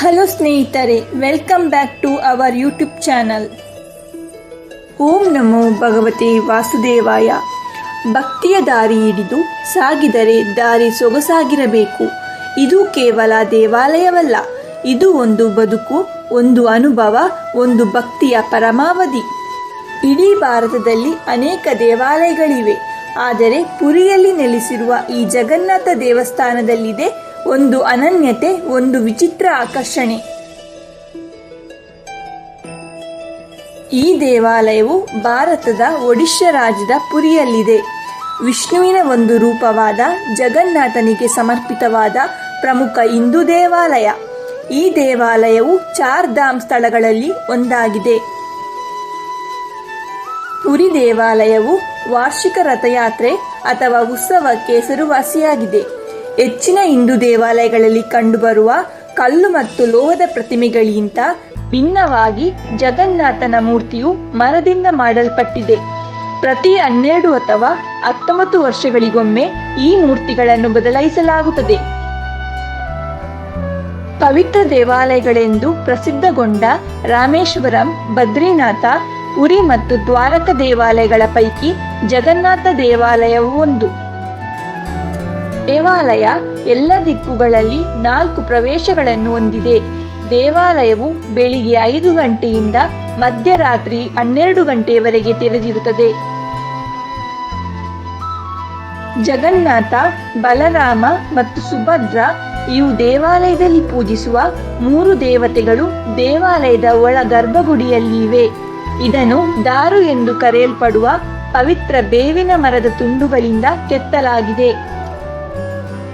Hello ಸ್ನೇಹಿತರೆ welcome back to our YouTube channel Om ನಮೋ ಭಗವತಿ ವಾಸುದೇವಾಯ. ಭಕ್ತಿಯ ದಾರಿ ಹಿಡಿದು ಸಾಗಿದರೆ ದಾರಿ ಸೊಗಸಾಗಿರಬೇಕು. ಇದು ಕೇವಲ ದೇವಾಲಯವಲ್ಲ, ಇದು ಒಂದು ಬದುಕು, ಒಂದು ಅನುಭವ, ಒಂದು ಭಕ್ತಿಯ ಪರಮಾವಧಿ. ಇಡೀ ಭಾರತದಲ್ಲಿ ಅನೇಕ ದೇವಾಲಯಗಳಿವೆ, ಆದರೆ ಪುರಿಯಲ್ಲಿ ನೆಲೆಸಿರುವ ಈ ಜಗನ್ನಾಥ ದೇವಸ್ಥಾನದಲ್ಲಿದೆ ಒಂದು ಅನನ್ಯತೆ, ಒಂದು ವಿಚಿತ್ರ ಆಕರ್ಷಣೆ. ಈ ದೇವಾಲಯವು ಭಾರತದ ಒಡಿಶಾ ರಾಜ್ಯದ ಪುರಿಯಲ್ಲಿದೆ. ವಿಷ್ಣುವಿನ ಒಂದು ರೂಪವಾದ ಜಗನ್ನಾಥನಿಗೆ ಸಮರ್ಪಿತವಾದ ಪ್ರಮುಖ ಹಿಂದೂ ದೇವಾಲಯ. ಈ ದೇವಾಲಯವು ಚಾರ್ ಧಾಮ್ ಸ್ಥಳಗಳಲ್ಲಿ ಒಂದಾಗಿದೆ. ಪುರಿ ದೇವಾಲಯವು ವಾರ್ಷಿಕ ರಥಯಾತ್ರೆ ಅಥವಾ ಉತ್ಸವಕ್ಕೆ ಹೆಸರುವಾಸಿಯಾಗಿದೆ. ಹೆಚ್ಚಿನ ಹಿಂದೂ ದೇವಾಲಯಗಳಲ್ಲಿ ಕಂಡುಬರುವ ಕಲ್ಲು ಮತ್ತು ಲೋಹದ ಪ್ರತಿಮೆಗಳಿಗಿಂತ ಭಿನ್ನವಾಗಿ ಜಗನ್ನಾಥನ ಮೂರ್ತಿಯು ಮರದಿಂದ ಮಾಡಲ್ಪಟ್ಟಿದೆ. ಪ್ರತಿ ಹನ್ನೆರಡು ಅಥವಾ ಹತ್ತೊಂಬತ್ತು ವರ್ಷಗಳಿಗೊಮ್ಮೆ ಈ ಮೂರ್ತಿಗಳನ್ನು ಬದಲಾಯಿಸಲಾಗುತ್ತದೆ. ಪವಿತ್ರ ದೇವಾಲಯಗಳೆಂದು ಪ್ರಸಿದ್ಧಗೊಂಡ ರಾಮೇಶ್ವರಂ ಬದ್ರಿನಾಥ ಪುರಿ ಮತ್ತು ದ್ವಾರಕ ದೇವಾಲಯಗಳ ಪೈಕಿ ಜಗನ್ನಾಥ ದೇವಾಲಯವು ಒಂದು. ದೇವಾಲಯ ಎಲ್ಲ ದಿಕ್ಕುಗಳಲ್ಲಿ ನಾಲ್ಕು ಪ್ರವೇಶಗಳನ್ನು ಹೊಂದಿದೆ. ದೇವಾಲಯವು ಬೆಳಿಗ್ಗೆ ಐದು ಗಂಟೆಯಿಂದ ಮಧ್ಯರಾತ್ರಿ ಹನ್ನೆರಡು ಗಂಟೆಯವರೆಗೆ ತೆರೆದಿರುತ್ತದೆ. ಜಗನ್ನಾಥ, ಬಲರಾಮ ಮತ್ತು ಸುಭದ್ರ ಇವು ದೇವಾಲಯದಲ್ಲಿ ಪೂಜಿಸುವ ಮೂರು ದೇವತೆಗಳು ದೇವಾಲಯದ ಒಳ ಗರ್ಭಗುಡಿಯಲ್ಲಿವೆ. ಇದನ್ನು ದಾರು ಎಂದು ಕರೆಯಲ್ಪಡುವ ಪವಿತ್ರ ಬೇವಿನ ಮರದ ತುಂಡುಗಳಿಂದ ಕೆತ್ತಲಾಗಿದೆ.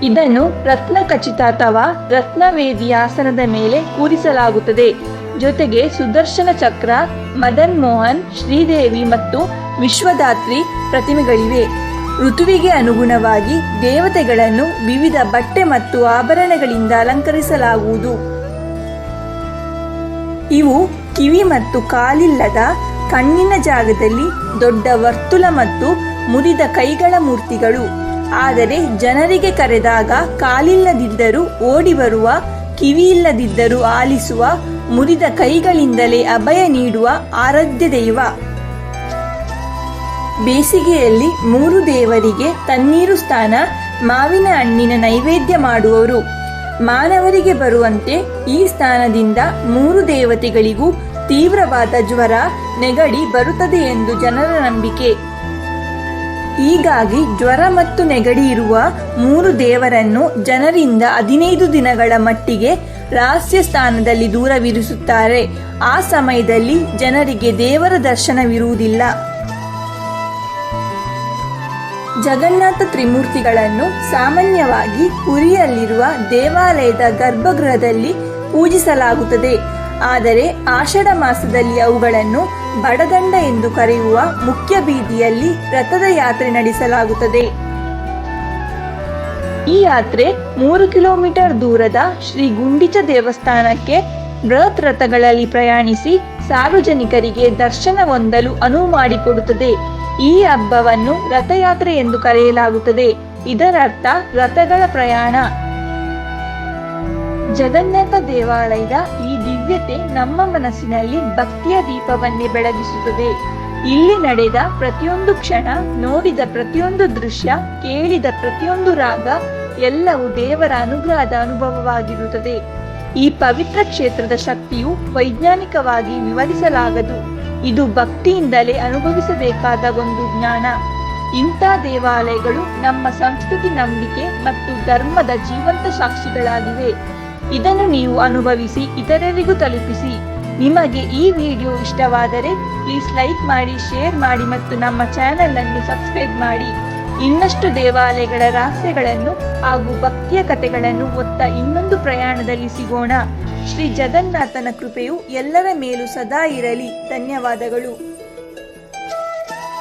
ಇದನ್ನು ರತ್ನ ಖಚಿತ ಅಥವಾ ರತ್ನವೇದಿ ಆಸನದ ಮೇಲೆ ಕೂರಿಸಲಾಗುತ್ತದೆ. ಜೊತೆಗೆ ಸುದರ್ಶನ ಚಕ್ರ, ಮದನ್ ಮೋಹನ್, ಶ್ರೀದೇವಿ ಮತ್ತು ವಿಶ್ವದಾತ್ರಿ ಪ್ರತಿಮೆಗಳಿವೆ. ಋತುವಿಗೆ ಅನುಗುಣವಾಗಿ ದೇವತೆಗಳನ್ನು ವಿವಿಧ ಬಟ್ಟೆ ಮತ್ತು ಆಭರಣಗಳಿಂದ ಅಲಂಕರಿಸಲಾಗುವುದು. ಇವು ಕಿವಿ ಮತ್ತು ಕಾಲಿಲ್ಲದ ಕಣ್ಣಿನ ಜಾಗದಲ್ಲಿ ದೊಡ್ಡ ವರ್ತುಲ ಮತ್ತು ಮುರಿದ ಕೈಗಳ ಮೂರ್ತಿಗಳು. ಆದರೆ ಜನರಿಗೆ ಕರೆದಾಗ ಕಾಲಿಲ್ಲದಿದ್ದರೂ ಓಡಿ ಬರುವ ಕಿವಿಯಿಲ್ಲದಿದ್ದರೂ ಆಲಿಸುವ, ಮುರಿದ ಕೈಗಳಿಂದಲೇ ಅಭಯ ನೀಡುವ ಆರಾಧ್ಯ ದೈವ. ಬೇಸಿಗೆಯಲ್ಲಿ ಮೂರು ದೇವರಿಗೆ ತಣ್ಣೀರು ಸ್ನಾನ, ಮಾವಿನ ಹಣ್ಣಿನ ನೈವೇದ್ಯ ಮಾಡುವವರು. ಮಾನವರಿಗೆ ಬರುವಂತೆ ಈ ಸ್ಥಾನದಿಂದ ಮೂರು ದೇವತೆಗಳಿಗೂ ತೀವ್ರವಾದ ಜ್ವರ, ನೆಗಡಿ ಬರುತ್ತದೆ ಎಂದು ಜನರ ನಂಬಿಕೆ. ಹೀಗಾಗಿ ಜ್ವರ ಮತ್ತು ನೆಗಡಿ ಇರುವ ಮೂರು ದೇವರನ್ನು ಜನರಿಂದ ಹದಿನೈದು ದಿನಗಳ ಮಟ್ಟಿಗೆ ರಹಸ್ಯ ಸ್ಥಾನದಲ್ಲಿ ದೂರವಿರಿಸುತ್ತಾರೆ. ಆ ಸಮಯದಲ್ಲಿ ಜನರಿಗೆ ದೇವರ ದರ್ಶನವಿರುವುದಿಲ್ಲ. ಜಗನ್ನಾಥ ತ್ರಿಮೂರ್ತಿಗಳನ್ನು ಸಾಮಾನ್ಯವಾಗಿ ಪುರಿಯಲ್ಲಿರುವ ದೇವಾಲಯದ ಗರ್ಭಗೃಹದಲ್ಲಿ ಪೂಜಿಸಲಾಗುತ್ತದೆ. ಆದರೆ ಆಷಾಢ ಮಾಸದಲ್ಲಿ ಅವುಗಳನ್ನು ಬಡದಂಡ ಎಂದು ಕರೆಯುವ ಮುಖ್ಯ ಬೀದಿಯಲ್ಲಿ ರಥದ ಯಾತ್ರೆ ನಡೆಸಲಾಗುತ್ತದೆ. ಈ ಯಾತ್ರೆ ಮೂರು ಕಿಲೋಮೀಟರ್ ದೂರದ ಶ್ರೀ ಗುಂಡಿಚ ದೇವಸ್ಥಾನಕ್ಕೆ ಬೃಹತ್ ರಥಗಳಲ್ಲಿ ಪ್ರಯಾಣಿಸಿ ಸಾರ್ವಜನಿಕರಿಗೆ ದರ್ಶನ ಹೊಂದಲು ಅನುವು ಮಾಡಿಕೊಡುತ್ತದೆ. ಈ ಹಬ್ಬವನ್ನು ರಥಯಾತ್ರೆ ಎಂದು ಕರೆಯಲಾಗುತ್ತದೆ. ಇದರರ್ಥ ರಥಗಳ ಪ್ರಯಾಣ. ಜಗನ್ನಾಥ ದೇವಾಲಯದ ಈ ದಿವ್ಯತೆ ನಮ್ಮ ಮನಸ್ಸಿನಲ್ಲಿ ಭಕ್ತಿಯ ದೀಪವನ್ನೇ ಬೆಳಗಿಸುತ್ತದೆ. ಇಲ್ಲಿ ನಡೆದ ಪ್ರತಿಯೊಂದು ಕ್ಷಣ, ನೋಡಿದ ಪ್ರತಿಯೊಂದು ದೃಶ್ಯ, ಕೇಳಿದ ಪ್ರತಿಯೊಂದು ರಾಗ ಎಲ್ಲವೂ ದೇವರ ಅನುಗ್ರಹದ ಅನುಭವವಾಗಿರುತ್ತದೆ. ಈ ಪವಿತ್ರ ಕ್ಷೇತ್ರದ ಶಕ್ತಿಯು ವೈಜ್ಞಾನಿಕವಾಗಿ ವಿವರಿಸಲಾಗದು. ಇದು ಭಕ್ತಿಯಿಂದಲೇ ಅನುಭವಿಸಬೇಕಾದ ಒಂದು ಜ್ಞಾನ. ಇಂಥ ದೇವಾಲಯಗಳು ನಮ್ಮ ಸಂಸ್ಕೃತಿ ನಂಬಿಕೆ ಮತ್ತು ಧರ್ಮದ ಜೀವಂತ ಸಾಕ್ಷಿಗಳಾಗಿವೆ. ಇದನ್ನು ನೀವು ಅನುಭವಿಸಿ, ಇತರರಿಗೂ ತಲುಪಿಸಿ. ನಿಮಗೆ ಈ ವಿಡಿಯೋ ಇಷ್ಟವಾದರೆ ಪ್ಲೀಸ್ ಲೈಕ್ ಮಾಡಿ ಶೇರ್ ಮಾಡಿ ಮತ್ತು ನಮ್ಮ ಚಾನೆಲ್ ಅನ್ನು ಸಬ್ಸ್ಕ್ರೈಬ್ ಮಾಡಿ. ಇನ್ನಷ್ಟು ದೇವಾಲಯಗಳ ರಹಸ್ಯಗಳನ್ನು ಹಾಗೂ ಭಕ್ತಿಯ ಕಥೆಗಳನ್ನು ಒತ್ತ ಇನ್ನೊಂದು ಪ್ರಯಾಣದಲ್ಲಿ ಸಿಗೋಣ. ಶ್ರೀ ಜಗನ್ನಾಥನ ಕೃಪೆಯು ಎಲ್ಲರ ಮೇಲೂ ಸದಾ ಇರಲಿ. ಧನ್ಯವಾದಗಳು.